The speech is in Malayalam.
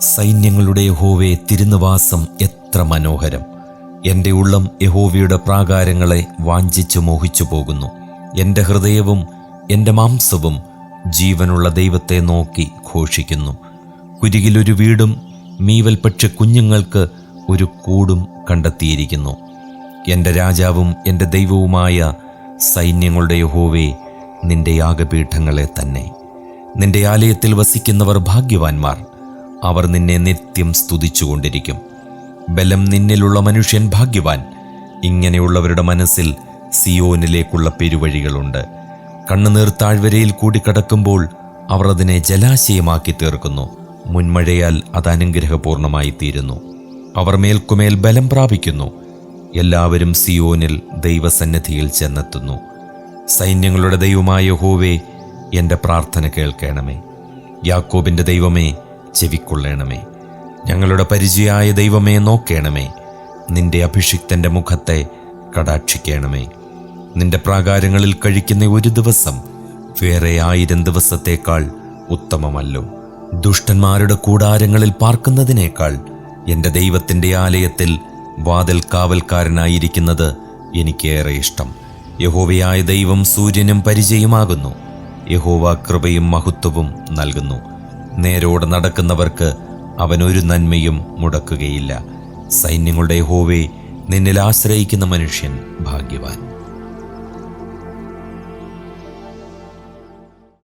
സൈന്യങ്ങളുടെ യഹോവെ തിരുനിവാസം എത്ര മനോഹരം. എന്റെ ഉള്ളം യഹോവയുടെ പ്രാകാരങ്ങളെ വാഞ്ചിച്ചു മോഹിച്ചു പോകുന്നു. എന്റെ ഹൃദയവും എന്റെ മാംസവും ജീവനുള്ള ദൈവത്തെ നോക്കി ഘോഷിക്കുന്നു. കുരികിലൊരു വീടും മീവൽ പക്ഷെ കുഞ്ഞുങ്ങൾക്ക് ഒരു കൂടും കണ്ടെത്തിയിരിക്കുന്നു. എന്റെ രാജാവും എന്റെ ദൈവവുമായ സൈന്യങ്ങളുടെ യഹോവേ നിന്റെ യാഗപീഠങ്ങളെ തന്നെ. നിന്റെ ആലയത്തിൽ വസിക്കുന്നവർ ഭാഗ്യവാന്മാർ. അവർ നിന്നെ നിത്യം സ്തുതിച്ചുകൊണ്ടിരിക്കും. ബലം നിന്നിലുള്ള മനുഷ്യൻ ഭാഗ്യവാൻ. ഇങ്ങനെയുള്ളവരുടെ മനസ്സിൽ സിയോനിലേക്കുള്ള പെരുവഴികളുണ്ട്. കണ്ണുനീർ താഴ്വരയിൽ കൂടി കടക്കുമ്പോൾ അവർ അതിനെ ജലാശയമാക്കി തീർക്കുന്നു. മുൻമഴയാൽ അത് അനുഗ്രഹപൂർണമായി തീരുന്നു അവർ മേൽക്കുമേൽ ബലം പ്രാപിക്കുന്നു. എല്ലാവരും സിയോനിൽ ദൈവസന്നിധിയിൽ ചെന്നെത്തുന്നു. സൈന്യങ്ങളുടെ ദൈവമായ ഹോവേ എന്റെ പ്രാർത്ഥന കേൾക്കണമേ. യാക്കോബിന്റെ ദൈവമേ ചെവിക്കൊള്ളണമേ. ഞങ്ങളുടെ പരിചയായ ദൈവമേ നോക്കേണമേ. നിന്റെ അഭിഷിക്തന്റെ മുഖത്തെ കടാക്ഷിക്കണമേ. നിന്റെ പ്രാകാരങ്ങളിൽ കഴിക്കുന്ന ഒരു ദിവസം വേറെ ആയിരം ദിവസത്തേക്കാൾ ഉത്തമമല്ലോ. ദുഷ്ടന്മാരുടെ കൂടാരങ്ങളിൽ പാർക്കുന്നതിനേക്കാൾ എന്റെ ദൈവത്തിന്റെ ആലയത്തിൽ വാതിൽ കാവൽക്കാരനായിരിക്കുന്നത് എനിക്കേറെ ഇഷ്ടം. യഹോവയായ ദൈവം സൂര്യനും പരിചയമാകുന്നു. യഹോവ കൃപയും മഹത്വവും നൽകുന്നു. നേരോടെ നടക്കുന്നവർക്ക് അവൻ ഒരു നന്മയും മുടക്കുകയില്ല. സൈന്യങ്ങളുടെ ഹോവേ നിന്നിൽ ആശ്രയിക്കുന്ന മനുഷ്യൻ ഭാഗ്യവാൻ.